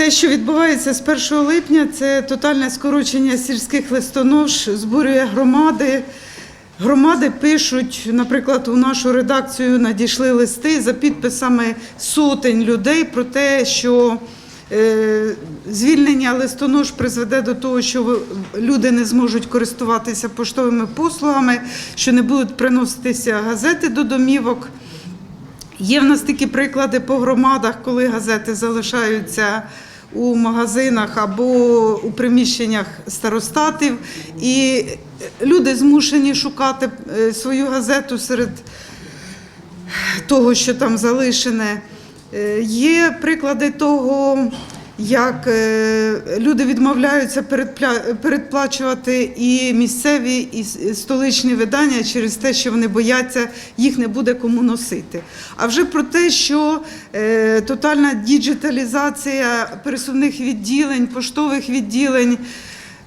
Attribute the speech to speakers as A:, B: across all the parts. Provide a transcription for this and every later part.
A: Те, що відбувається з 1 липня, це тотальне скорочення сільських листонож, збурює громади. Громади пишуть, наприклад, у нашу редакцію надійшли листи за підписами сотень людей про те, що е, звільнення листонож призведе до того, що люди не зможуть користуватися поштовими послугами, що не будуть приноситися газети до домівок. Є в нас такі приклади по громадах, коли газети залишаються у магазинах або у приміщеннях старостатів, і люди змушені шукати е, свою газету серед того, що там залишене. Е, Є приклади того, як е, люди відмовляються передплачувати і місцеві, і столичні видання через те, що вони бояться, їх не буде кому носити. А вже про те, що е, тотальна діджиталізація пересувних відділень, поштових відділень.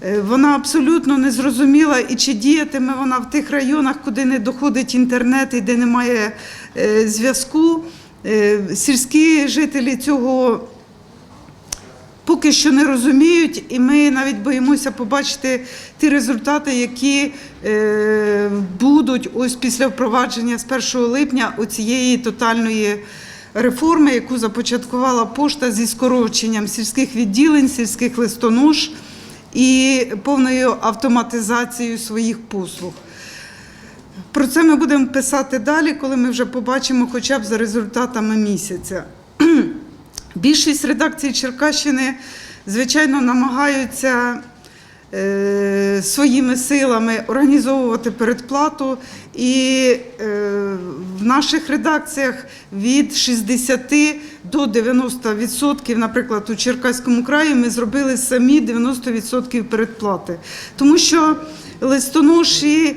A: Е, Вона абсолютно не зрозуміла і чи діятиме вона в тих районах, куди не доходить інтернет і де немає зв'язку. Сільські жителі цього поки що не розуміють, і ми навіть боїмося побачити ті результати, які е, будуть ось після впровадження з 1 липня оцієї тотальної реформи, яку започаткувала пошта зі скороченням сільських відділень, сільських листонож і повною автоматизацією своїх послуг. Про це ми будемо писати далі, коли ми вже побачимо хоча б за результатами місяця. Більшість редакцій Черкащини, звичайно, намагаються е, своїми силами організовувати передплату. І е, в наших редакціях від 60 до 90%, наприклад, у Черкаському краї ми зробили самі 90% передплати. Тому що листоноші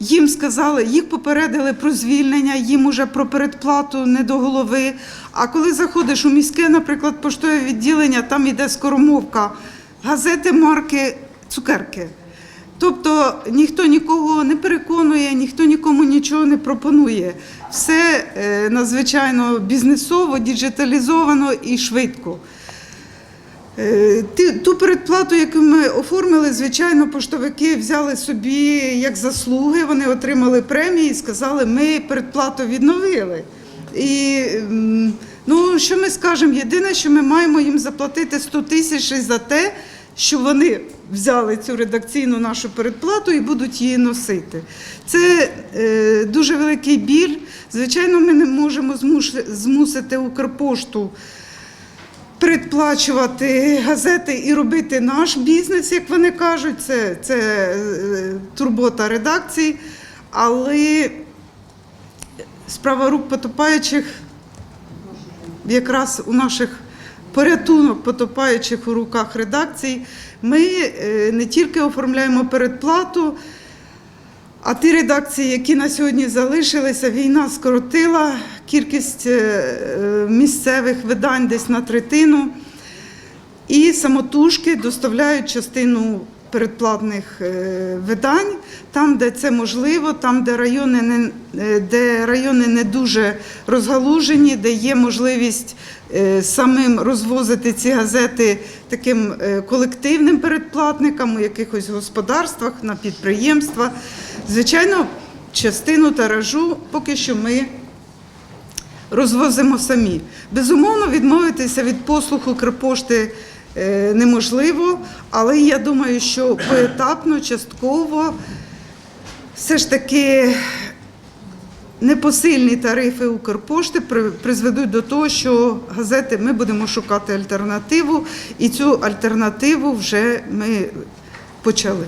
A: їм сказали, їх попередили про звільнення, їм уже про передплату не до голови. А коли заходиш у міське, наприклад, поштове відділення, там йде скоромовка, газети, марки, цукерки. Тобто ніхто нікого не переконує, ніхто нікому нічого не пропонує. Все е, надзвичайно бізнесово, діджиталізовано і швидко. Е, Ту передплату, яку ми оформили, звичайно, поштовики взяли собі як заслуги. Вони отримали премії і сказали, ми передплату відновили. І ну, що ми скажемо? Єдине, що ми маємо їм заплатити 100 тисяч за те, що вони взяли цю редакційну нашу передплату і будуть її носити. Це е, дуже великий біль. Звичайно, ми не можемо змусити Укрпошту передплачувати газети і робити наш бізнес, як вони кажуть, це, це е, турбота редакції. Але справа рук потопаючих якраз у наших порятунок потопаючих у руках редакцій. Ми е, не тільки оформляємо передплату. А ті редакції, які на сьогодні залишилися, війна скоротила кількість е, місцевих видань десь на третину. І самотужки доставляють частину передплатних е, видань там, де це можливо, там, де райони не, е, де райони не дуже розгалужені, де є можливість е, самим розвозити ці газети таким колективним передплатникам у якихось господарствах, на підприємствах. Звичайно, частину тиражу поки що ми розвозимо самі. Безумовно, відмовитися від послуг Укрпошти неможливо, але я думаю, що поетапно, частково все ж таки непосильні тарифи Укрпошти при- призведуть до того, що газети ми будемо шукати альтернативу, і цю альтернативу вже ми почали.